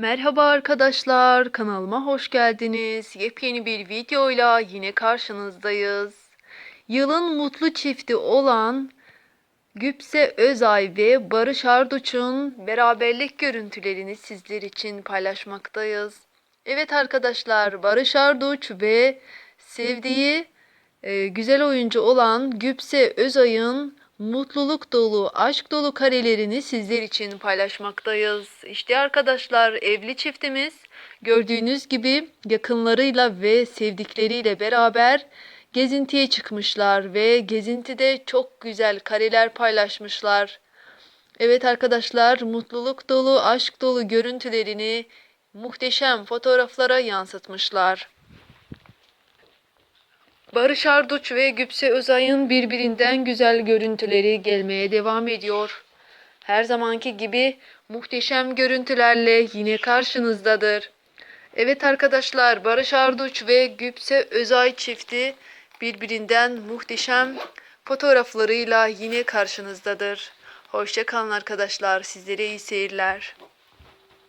Merhaba arkadaşlar, kanalıma hoş geldiniz. Yepyeni bir videoyla yine karşınızdayız. Yılın mutlu çifti olan Güpse Özay ve Barış Arduç'un beraberlik görüntülerini sizler için paylaşmaktayız. Evet arkadaşlar, Barış Arduç ve sevdiği e, güzel oyuncu olan Güpse Özay'ın mutluluk dolu, aşk dolu karelerini sizler için paylaşmaktayız. İşte arkadaşlar evli çiftimiz gördüğünüz gibi yakınlarıyla ve sevdikleriyle beraber gezintiye çıkmışlar ve gezintide çok güzel kareler paylaşmışlar. Evet arkadaşlar mutluluk dolu, aşk dolu görüntülerini muhteşem fotoğraflara yansıtmışlar. Barış Arduç ve Güpse Özay'ın birbirinden güzel görüntüleri gelmeye devam ediyor. Her zamanki gibi muhteşem görüntülerle yine karşınızdadır. Evet arkadaşlar Barış Arduç ve Güpse Özay çifti birbirinden muhteşem fotoğraflarıyla yine karşınızdadır. Hoşça kalın arkadaşlar. Sizlere iyi seyirler.